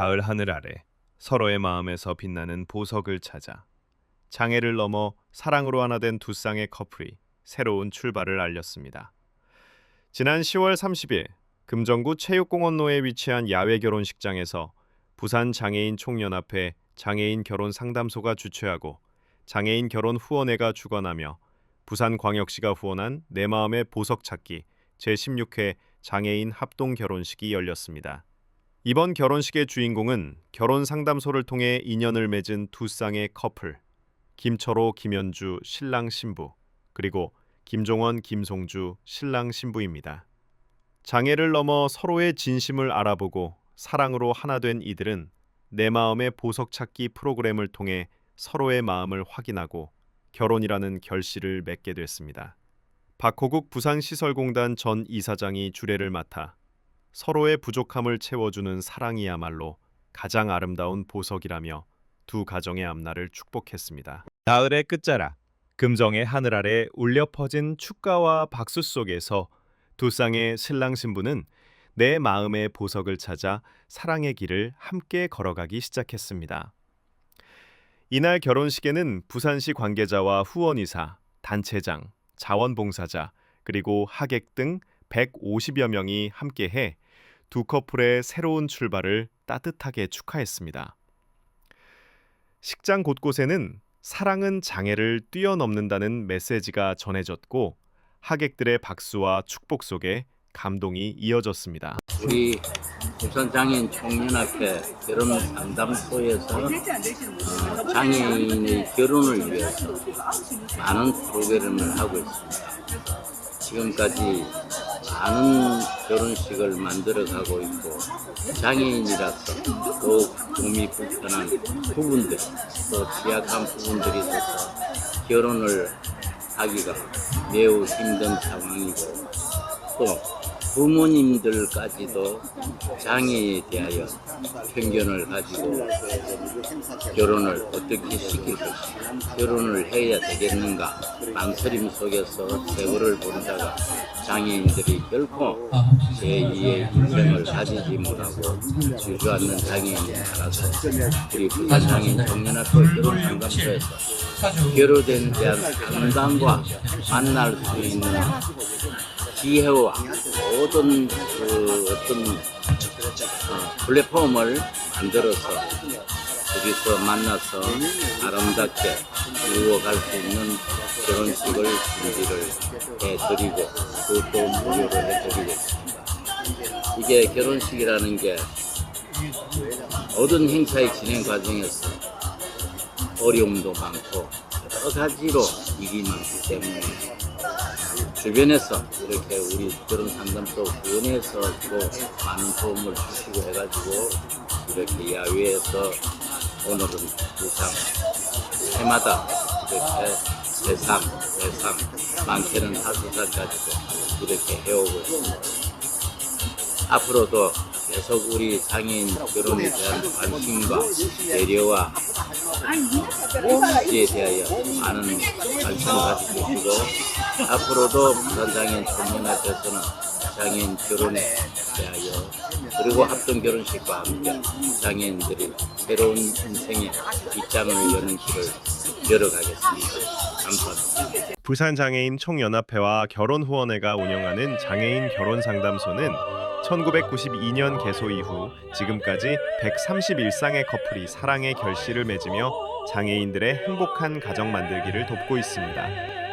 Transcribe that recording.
가을 하늘 아래 서로의 마음에서 빛나는 보석을 찾아 장애를 넘어 사랑으로 하나 된 두 쌍의 커플이 새로운 출발을 알렸습니다. 지난 10월 30일 금정구 체육공원로에 위치한 야외 결혼식장에서 부산 장애인 총연합회 장애인 결혼 상담소가 주최하고 장애인 결혼 후원회가 주관하며 부산광역시가 후원한 내 마음의 보석 찾기 제16회 장애인 합동 결혼식이 열렸습니다. 이번 결혼식의 주인공은 결혼 상담소를 통해 인연을 맺은 두 쌍의 커플 김철호 김현주 신랑 신부 그리고 김종원 김송주 신랑 신부입니다. 장애를 넘어 서로의 진심을 알아보고 사랑으로 하나 된 이들은 내 마음의 보석 찾기 프로그램을 통해 서로의 마음을 확인하고 결혼이라는 결실을 맺게 됐습니다. 박호국 부산시설공단 전 이사장이 주례를 맡아 서로의 부족함을 채워주는 사랑이야말로 가장 아름다운 보석이라며 두 가정의 앞날을 축복했습니다. 가을의 끝자락, 금정의 하늘 아래 울려 퍼진 축가와 박수 속에서 두 쌍의 신랑 신부는 내 마음의 보석을 찾아 사랑의 길을 함께 걸어가기 시작했습니다. 이날 결혼식에는 부산시 관계자와 후원이사, 단체장, 자원봉사자, 그리고 하객 등 150여 명이 함께해 두 커플의 새로운 출발을 따뜻하게 축하했습니다. 식장 곳곳에는 사랑은 장애를 뛰어넘는다는 메시지가 전해졌고 하객들의 박수와 축복 속에 감동이 이어졌습니다. 우리 부산장애인 총연합회 결혼 상담소에서 어, 장애인의 결혼을 위해서 많은 프로그램을 하고 있습니다. 지금까지 많은 결혼식을 만들어가고 있고 장애인이라서 더욱 몸이 불편한 부분들 또 취약한 부분들이 있어서 결혼을 하기가 매우 힘든 상황이고 또 부모님들까지도 장애에 대하여 편견을 가지고 결혼을 어떻게 시킬 것인가, 결혼을 해야 되겠는가, 망설임 속에서 세월을 보내다가 장애인들이 결코 제2의 인생을 가지지 못하고 주저앉는 장애인이 많아서 우리 부산장애인 청년학교 결혼 상담소에서 결혼에 대한 상담과 만날 수 있는 기회와 모든 그 어떤 어, 플랫폼을 만들어서 거기서 만나서 아름답게 이루어갈 수 있는 결혼식을 준비를 해드리고 그것도 무료로 해드리겠습니다. 이게 결혼식이라는 게 모든 행사의 진행 과정에서 어려움도 많고 여러 가지로 일이 많기 때문에 주변에서 이렇게 우리 결혼 상담소 후원해서도 많은 도움을 주시고 해가지고 이렇게 야외에서 오늘은 부상 해마다 이렇게 세상 세상 많게는 하수산까지도 이렇게 해오고 있습니다. 앞으로도 계속 우리 장애인 결혼에 대한 관심과 배려와 이에 대하여 많은 관심을 가지고 계시고 앞으로도 부산장애인 청년합에서는 장애인 결혼에 대하여 그리고 합동 결혼식과 함께 장애인들이 새로운 인생의 빗장을 여는 길을 열어가겠습니다. 감사합니다. 부산 장애인 총연합회와 결혼 후원회가 운영하는 장애인 결혼 상담소는 1992년 개소 이후 지금까지 131쌍의 커플이 사랑의 결실을 맺으며 장애인들의 행복한 가정 만들기를 돕고 있습니다.